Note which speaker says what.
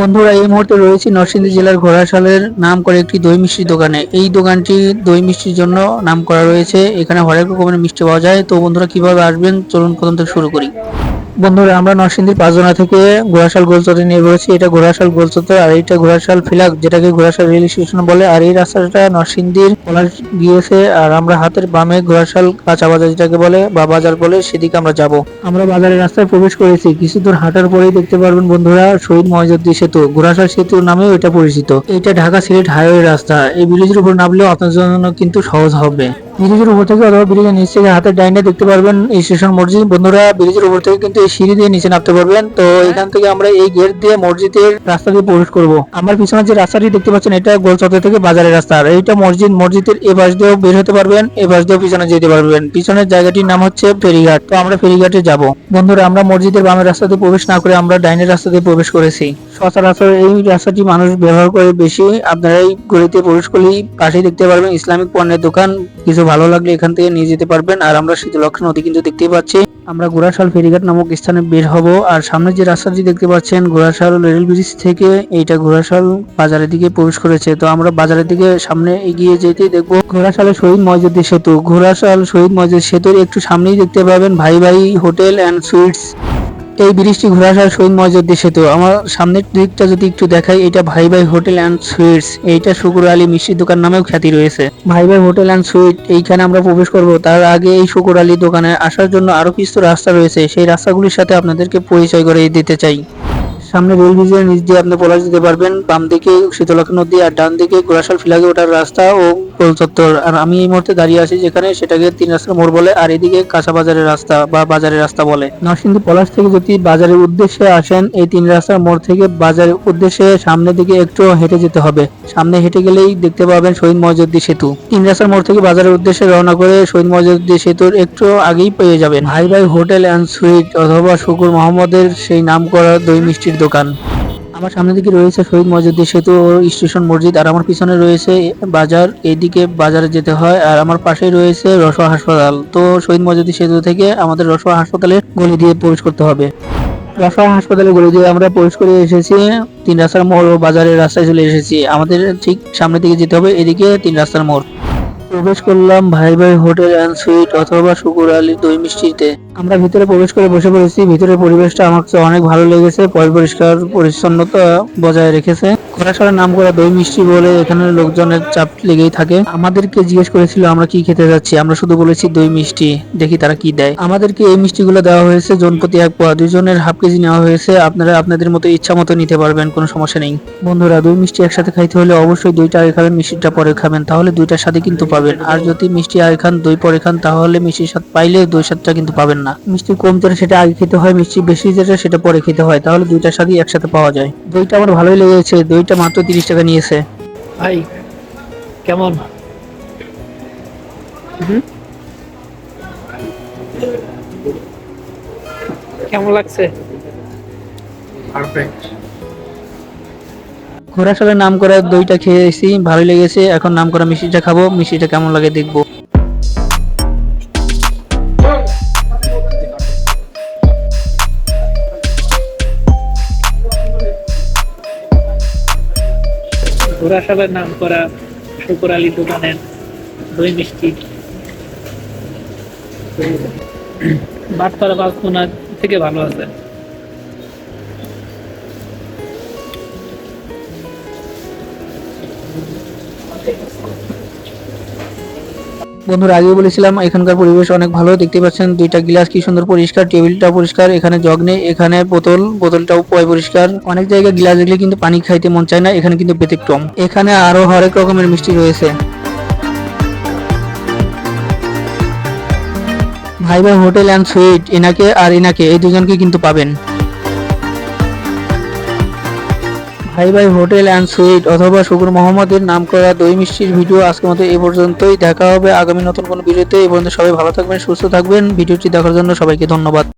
Speaker 1: বন্ধুরা, এই মুহূর্তে রয়েছে নরসিংদী জেলার ঘোড়াশালের নাম করে একটি দই মিষ্টির দোকানে। এই দোকানটি দই মিষ্টির জন্য নাম করা রয়েছে। এখানে হরেক রকমের মিষ্টি পাওয়া যায়। তো বন্ধুরা, কীভাবে আসবেন? চলুন প্রথম থেকে শুরু করি। বন্ধুরা, আমরা নরসিংদীর পাঁচজনা থেকে ঘোড়াশাল গোলচরে নিয়ে রয়েছি এটা ঘোড়াশাল গোলচত্বর আর এইটা ঘোড়াশাল ফিলাক, যেটাকে ঘোড়াশাল রেল স্টেশন বলে। আর এই রাস্তাটা নরসিংদীর পলাশ গিয়েছে আর আমরা হাতের বামে ঘোড়াশাল কাঁচা বাজার যেটাকে বলে, বা বাজার বলে, সেদিকে আমরা যাব। আমরা বাজারের রাস্তায় প্রবেশ করেছি। কিছু দূর হাঁটার পরেই দেখতে পারবেন বন্ধুরা, শহীদ ময়জুদ্দি সেতু। ঘোড়াশাল সেতু নামেও এটা পরিচিত। এটা ঢাকা সিলেট হাইওয়ে রাস্তা। এই ব্রিজের উপর নামলেও আপনার জন্য কিন্তু সহজ হবে। ব্রিজের উপর থেকে অথবা ব্রিজের নিচ থেকে হাতের ডাইনে দেখতে পারবেন এই স্টেশন মসজিদ। বন্ধুরা ব্রিজের উপর থেকে কিন্তু এই সিঁড়ি দিয়ে নিচে নামতে পারবেন। তো এখান থেকে আমরা এই গেট দিয়ে মসজিদের রাস্তা দিয়ে প্রবেশ করব। আমার পিছনে যে রাস্তাটি দেখতে পাচ্ছেন এটা গোলচত্বর থেকে বাজারের রাস্তা। আর এইটা মসজিদ মসজিদের এ পাশ দিয়েও বের হতে পারবেন এ পাশ দিয়েও পিছনে যেতে পারবেন। পিছনের জায়গাটির নাম হচ্ছে ফেরিঘাট। তো আমরা ফেরিঘাটে যাব। বন্ধুরা আমরা মসজিদের বামের রাস্তা দিয়ে প্রবেশ না করে আমরা ডাইনের রাস্তা দিয়ে প্রবেশ করেছি। সচরাচর এই রাস্তাটি মানুষ ব্যবহার করে বেশি। আপনারা এই গলিতে প্রবেশ করলেই পাশেই দেখতে পারবেন ইসলামিক পণ্যের দোকান। কিছু ভালো লাগলে এখান থেকে নিয়ে যেতে পারবেন। আর আমরা শীতলক্ষ নদী কিন্তু দেখতেই পাচ্ছি। আমরা গোড়াশাল ফেরিঘাট নামক স্থানে বের হব। আর সামনে যে রাস্তাটি দেখতে পাচ্ছেন, গোড়াশাল রেল ব্রিজ থেকে এইটা ঘোড়াশাল বাজারের দিকে প্রবেশ করেছে। তো আমরা বাজারের দিকে সামনে এগিয়ে যেতেই দেখব ঘোড়াশালে শহীদ ময়জুদ্দি সেতু। ঘোড়াশাল শহীদ ময়জুদ সেতুর একটু সামনেই দেখতে পাবেন ভাই ভাই হোটেল অ্যান্ড সুইটস। এই ব্রিজটি ঘোড়াশাল শহীদ মজুদ্দি সেতু আমার সামনের দিকটা যদি একটু দেখাই, এটা ভাই ভাই হোটেল অ্যান্ড সুইটস। এইটা শুকুর আলী মিষ্টির দোকান নামেও খ্যাতি রয়েছে। ভাই ভাই হোটেল অ্যান্ড সুইট, এইখানে আমরা প্রবেশ করব। তার আগে এই শুকুর আলী দোকানে আসার জন্য আরও কিছু রাস্তা রয়েছে। সেই রাস্তাগুলির সাথে আপনাদেরকে পরিচয় করে দিতে চাই। সামনে রেল ব্রিজের নিচ দিয়ে আপনি পলাশ দিতে পারবেন, বাম দিকে শীতলক্ষ নদী আর ডান দিকে গোড়াশাল ফিলাগে ওঠার রাস্তা ও গোল চত্বর। আর আমি এই মুহূর্তে দাঁড়িয়ে আছি যেখানে সেটাকে তিন রাস্তার মোড় বলে আর এদিকে কাঁচা বাজারের রাস্তা বা বাজারের রাস্তা বলে। নরসিংদী পলাশ থেকে যদি বাজারের উদ্দেশ্যে আসেন, এই তিন রাস্তার মোড় থেকে বাজারের উদ্দেশ্যে সামনের দিকে একটু হেঁটে যেতে হবে। সামনে হেঁটে গেলেই দেখতে পাবেন শহীদ মজুদ্দি সেতু। তিন রাস্তার মোড় থেকে বাজারের উদ্দেশ্যে রওনা করে শহীদ মজুদ্দি সেতুর একটু আগেই পেয়ে যাবেন। ভাই ভাই হোটেল অ্যান্ড সুইট অথবা শুকুর মোহাম্মদের সেই নাম করা দই মিষ্টির দোকান। আমার সামনের দিকে রয়েছে শহীদ মজুদ্দি সেতু ও স্টেশন মসজিদ, আর আমার পিছনে রয়েছে বাজার এইদিকে বাজারে যেতে হয়, আর আমার পাশেই রয়েছে রসোয়া হাসপাতাল। তো শহীদ মজুদ্দি সেতু থেকে আমাদের রসোয়া হাসপাতালে গলি দিয়ে প্রবেশ করতে হবে। রসোয়া হাসপাতালে গলি দিয়ে আমরা প্রবেশ করে এসেছি, তিন রাস্তার মোড় ও বাজারের রাস্তায় চলে এসেছি। আমাদের ঠিক সামনের দিকে যেতে হবে, এদিকে তিন রাস্তার মোড়। প্রবেশ করলাম ভাই ভাই হোটেল অ্যান্ড সুইট অথবা শুকুর আলী দই মিষ্টিতে। আমরা ভিতরে প্রবেশ করে বসে পড়েছি। ভিতরের পরিবেশটা আমার কাছে অনেক ভালো লেগেছে। পরিষ্কার, পরিচ্ছন্নতা বজায় রেখেছে। ঘোড়াশালার নাম করা দই মিষ্টি বলে এখানে লোকজনের চাপ লেগেই থাকে। আমাদেরকে জিজ্ঞেস করেছিল, আমরা কি খেতে যাচ্ছি? আমরা শুধু বলেছি, দই মিষ্টি, দেখি তারা কি দেয়। আমাদেরকে এই মিষ্টিগুলো দেওয়া হয়েছে। জনপ্রতি এক পোয়া দুজনের হাফ কেজি নেওয়া হয়েছে। আপনারা আপনাদের মতো ইচ্ছা মতো নিতে পারবেন, কোনো সমস্যা নেই। বন্ধুরা, দই মিষ্টি একসাথে খাইতে হলে অবশ্যই দুইটা আগে খাবেন, মিষ্টিটা পরে খাবেন। তাহলে দুইটার সাথে কিন্তু পাবেন। আর যদি মিষ্টি আগে খান, দই পরে খান, তাহলে মিষ্টির স্বাদ পাইলে দই স্বাদটা কিন্তু পাবেন না। মিষ্টি কম যেটা সেটা আগে খেতে হয় মিষ্টি বেশি যেটা সেটা পরে খেতে হয়। তাহলে দুইটার স্বাদই একসাথে পাওয়া যায়। দইটা আমার ভালোই লেগেছে। দইটা মাত্র তিরিশ টাকা নিয়েছে।
Speaker 2: ভাই কেমন? হুম? কেমন লাগছে?
Speaker 3: পারফেক্ট
Speaker 1: ঘোড়াশালের নাম করা দইটা খেয়েছি ভালোই লেগেছে। এখন নাম করা মিষ্টিটা খাব মিষ্টিটা কেমন লাগে দেখব।
Speaker 2: ঘোড়াশালের নাম করা শুকুর আলী দোকানের দই মিষ্টি। বাটপাড়া বাসপুনা থেকে ভালো আছে।
Speaker 1: বন্ধুরা আগে বলেছিলাম, এখানকার পরিবেশ অনেক ভালো, দেখতে পাচ্ছেন, দুইটা গ্লাস কি সুন্দর পরিষ্কার টেবিলটা পরিষ্কার, এখানে জগ নেই, এখানে বোতল, বোতলটাও পয় পরিষ্কার। অনেক জায়গায় গ্লাস দেখলে কিন্তু পানি খাইতে মন চায় না, এখানে কিন্তু ব্যতিক্রম। এখানে আরও হরেক রকমের মিষ্টি রয়েছে। ভাই ভাই হোটেল অ্যান্ড সুইট, এনাকে আর এনাকে, এই দুজনকে কিন্তু পাবেন। ভাই ভাই হোটেল অ্যান্ড সুইট অথবা শুকুর মোহাম্মদের নাম করা দই মিষ্টির ভিডিও আজকের মতো এই পর্যন্তই। দেখা হবে আগামী নতুন কোনো ভিডিওতে। এই পর্যন্ত সবাই ভালো থাকবেন, সুস্থ থাকবেন। ভিডিওটি দেখার জন্য সবাইকে ধন্যবাদ।